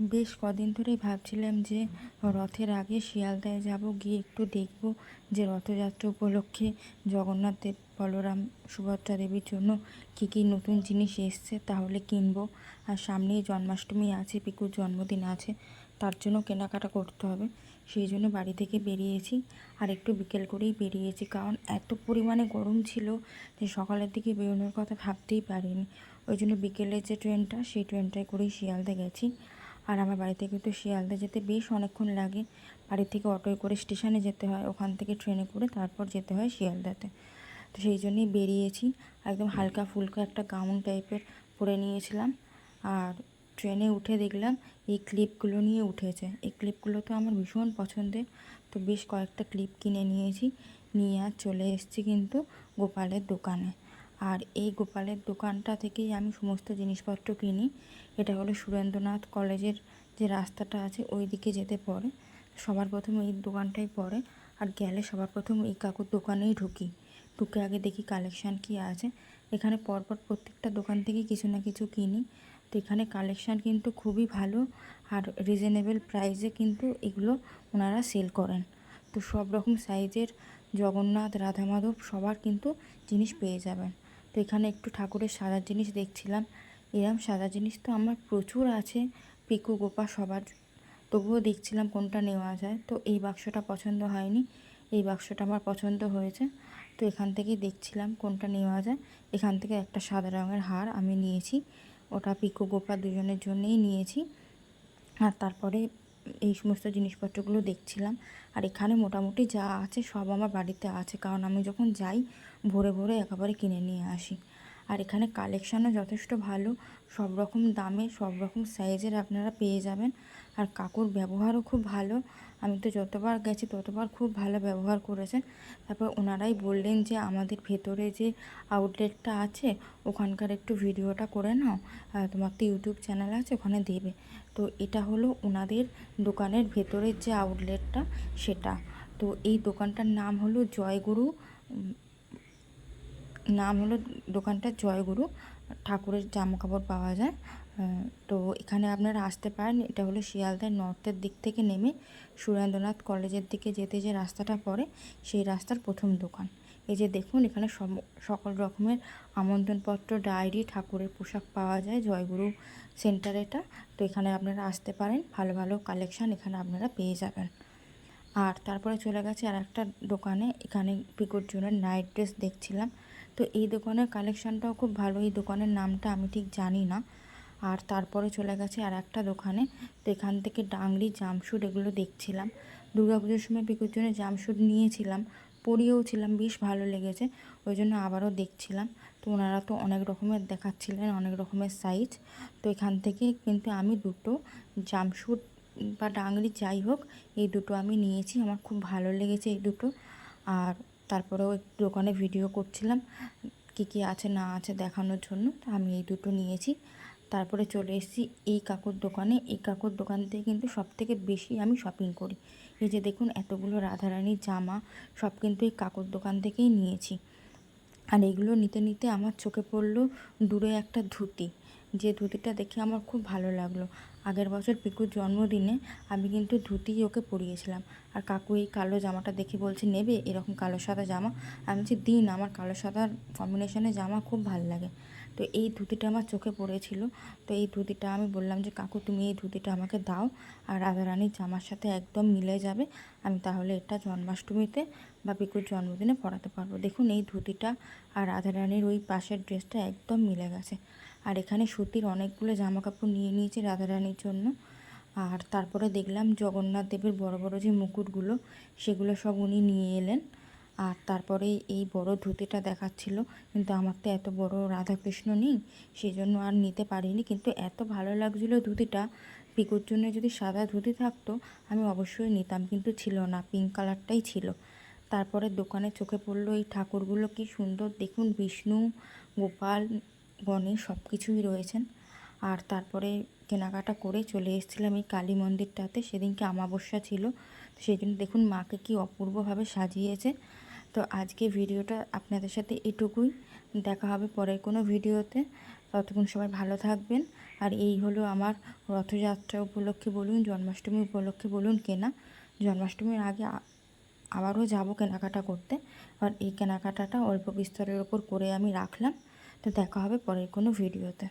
বেশ কদিন ধরেই ভাবছিলাম যে রথের আগে শিয়ালদায় যাব, গিয়ে একটু দেখব যে রথযাত্রা উপলক্ষে জগন্নাথ দেব, বলরাম, সুভদ্রা দেবীর জন্য কী কী নতুন জিনিস এসছে তাহলে কিনব। আর সামনেই জন্মাষ্টমী আছে, পিকুর জন্মদিন আছে, তার জন্য কেনাকাটা করতে হবে। সেই জন্য বাড়ি থেকে বেরিয়েছি, আর একটু বিকেল করেই বেরিয়েছি, কারণ এত পরিমাণে গরম ছিল যে সকালের দিকে বেরোনোর কথা ভাবতেই পারিনি। ওই জন্য বিকেলের যে ট্রেনটা, সেই ট্রেনটায় করেই শিয়ালদা গেছি। আর আমার বাড়ি থেকে তো শিয়ালদা যেতে বেশ অনেকক্ষণ লাগে বাড়ি থেকে অটোয় করে স্টেশনে যেতে হয়। ওখান থেকে ট্রেনে করে তারপর যেতে হয় শিয়ালদাতে। তো সেই জন্যই বেরিয়েছি। একদম হালকা ফুলকা একটা গাউন টাইপের পরে নিয়েছিলাম। আর ট্রেনে উঠে দেখলাম এই ক্লিপগুলো নিয়ে উঠেছে। এই ক্লিপগুলো তো আমার ভীষণ পছন্দের। তো বেশ কয়েকটা ক্লিপ কিনে নিয়েছি। নিয়ে আর চলে এসেছি কিন্তু গোপালের দোকানে। আর এই গোপালের দোকানটা থেকেই আমি সমস্ত জিনিসপত্র কিনি। এটা হলো সুরেন্দ্রনাথ কলেজের যে রাস্তাটা আছে ওই দিকে যেতে পড়ে সবার প্রথম এই দোকানটাই পড়ে আর গেলে সবার প্রথম এই কাকুর দোকানেই ঢুকি। ঢুকে আগে দেখি কালেকশান কী আছে। এখানে পরপর প্রত্যেকটা দোকান থেকেই কিছু না কিছু কিনি। তো এখানে কালেকশান কিন্তু খুবই ভালো আর রিজনেবল প্রাইসে কিন্তু এগুলো ওনারা সেল করেন। তো সব রকম সাইজের জগন্নাথ রাধা মাধব সবার কিন্তু জিনিস পেয়ে যাবেন। তো এখানে একটু ঠাকুরের সাজার জিনিস দেখছিলাম। এরম সাদা জিনিস তো আমার প্রচুর আছে, পিকু গোপা সবার। তবুও দেখছিলাম কোনটা নেওয়া যায়। তো এই বাক্সটা পছন্দ হয়নি, এই বাক্সটা আমার পছন্দ হয়েছে। তো এখান থেকেই দেখছিলাম কোনটা নেওয়া যায়। এখান থেকে একটা সাদা রঙের হার আমি নিয়েছি। ওটা পিকু গোপা দুজনের জন্যেই নিয়েছি। আর তারপরে এই সমস্ত জিনিসপত্রগুলো দেখছিলাম। আর এখানে মোটামুটি যা আছে সব আমার বাড়িতে আছে। কারণ আমি যখন যাই, ভোরে ভোরে একেবারে কিনে নিয়ে আসি। আর এখানে কালেকশানও যথেষ্ট ভালো। সব রকম দামে, সব রকম সাইজের আপনারা পেয়ে যাবেন। আর কাকুর ব্যবহারও খুব ভালো। আমি তো যতবার গেছি, ততবার খুব ভালো ব্যবহার করেছেন। তারপর ওনারাই বললেন যে, আমাদের ভেতরে যে আউটলেটটা আছে, ওখানকার একটু ভিডিওটা করে নাও। তোমার তো ইউটিউব চ্যানেল আছে, ওখানে দেবে। তো এটা হলো ওনাদের দোকানের ভেতরের যে আউটলেটটা সেটা। তো এই দোকানটার নাম হলো জয়গুরু নাম হলো দোকানটা জয়গুরু, ঠাকুরের জামা কাপড় পাওয়া যায়। তো এখানে আপনারা আসতে পারেন, এটা হলো শিয়ালদার নর্থের দিক থেকে নেমে সুরেন্দ্রনাথ কলেজের দিকে যেতে যে রাস্তাটা পড়ে, সেই রাস্তার প্রথম দোকান। এই যে দেখুন, এখানে সকল রকমের আমন্ত্রণপত্র, ডায়েরি, ঠাকুরের পোশাক পাওয়া যায়, জয়গুরু সেন্টার এটা। তো এখানে আপনারা আসতে পারেন, ভালো ভালো কালেকশান এখানে আপনারা পেয়ে যাবেন। আর তারপরে চলে গেছে আর একটা দোকানে, এখানে পিকুর জন্য নাইট ড্রেস দেখছিলাম। তো এই দোকানের কালেকশানটাও খুব ভালো, এই দোকানের নামটা আমি ঠিক জানি না। আর তারপরে চলে গেছে আর একটা দোকানে, তো এখান থেকে ডাংরি জামশুট এগুলো দেখছিলাম। দুর্গা পুজোর সময় পিকুর জন্য জামশুট নিয়েছিলাম। পরিয়েও ছিলাম, বেশ ভালো লেগেছে। ওই জন্য আবারও দেখছিলাম। তো ওনারা তো অনেক রকমের দেখাচ্ছিলেন, অনেক রকমের সাইজ তো এখান থেকে কিন্তু আমি দুটো জামশুট বা ডাংরি যাই হোক, এই দুটো আমি নিয়েছি। আমার খুব ভালো লেগেছে এই দুটো। আর তারপরেও দোকানে ভিডিও করছিলাম, কী কী আছে না আছে দেখানোর জন্য। তো আমি এই দুটো নিয়েছি। তারপরে চলে এসেছি এই কাকুর দোকানে। এই কাকুর দোকান থেকে কিন্তু সব থেকে বেশি আমি শপিং করি। এই যে দেখুন, এতগুলো রাধারানীর জামা সব কিন্তু এই কাকুর দোকান থেকেই নিয়েছি। আর এগুলো নিতে নিতে আমার চোখে পড়ল দূরে একটা ধুতি। যে ধুতিটা দেখে আমার খুব ভালো লাগল। আগের বছর পিকুর জন্মদিনে আমি কিন্তু ধুতি ওকে পরিয়েছিলাম। আর কাকু এই কালো জামাটা দেখে বলছে, নেবে? এরকম কালো সাদা জামা। আমি বলছি, দিন, আমার কালো সাদার কম্বিনেশনে জামা খুব ভালো লাগে। তো এই ধুতিটা আমার চোখে পড়েছিল। তো এই ধুতিটা আমি বললাম যে, কাকু, তুমি এই ধুতিটা আমাকে দাও আর রাধারানীর জামার সাথে একদম মিলে যাবে। আমি তাহলে এটা জন্মাষ্টমীতে বা পিকুর জন্মদিনে পরাতে পারব। দেখুন, এই ধুতিটা আর রাধারানীর ওই পাশের ড্রেসটা একদম মিলে গেছে। আর এখানে সুতির অনেকগুলো জামা কাপড় নিয়ে নিয়েছি রাধারানীর জন্য। আর তারপরে দেখলাম জগন্নাথ দেবের বড় বড় যে মুকুটগুলো, সেগুলো সব উনি নিয়ে এলেন। আর তারপরে এই বড় ধুতিটা দেখাচ্ছিল, কিন্তু আমার তো এত বড় রাধাকৃষ্ণ নেই সেই জন্য আর নিতে পারিনি। কিন্তু এত ভালো লাগছিল ধুতিটা, পিকুর জন্য যদি সাদা ধুতি থাকতো, আমি অবশ্যই নিতাম, কিন্তু ছিল না, পিঙ্ক কালারটাই ছিল। তারপরে দোকানে চোখে পড়ল এই ঠাকুরগুলো, কি সুন্দর, দেখুন, বিষ্ণু, গোপাল, গণেশ সব কিছুই রয়েছেন। আর তারপরে কেনাকাটা করে চলে এসেছিলাম এই কালী মন্দিরটাতে, সেদিনকে আমাবস্যা ছিল সেই জন্য দেখুন, মাকে কি অপূর্বভাবে সাজিয়েছে। তো আজকে ভিডিওটা আপনাদের সাথে এটুকুই। দেখা হবে পরের কোনো ভিডিওতে। ততক্ষণ সবাই ভালো থাকবেন। আর এই হলো আমার রথযাত্রা উপলক্ষে বলুন, জন্মাষ্টমী উপলক্ষে বলুন কেনা। জন্মাষ্টমীর আগে আবারও যাব কেনাকাটা করতে। আর এই কেনাকাটাটা অল্প বিস্তরের ওপর করে আমি রাখলাম। তো দেখা হবে পরের কোনো ভিডিওতে।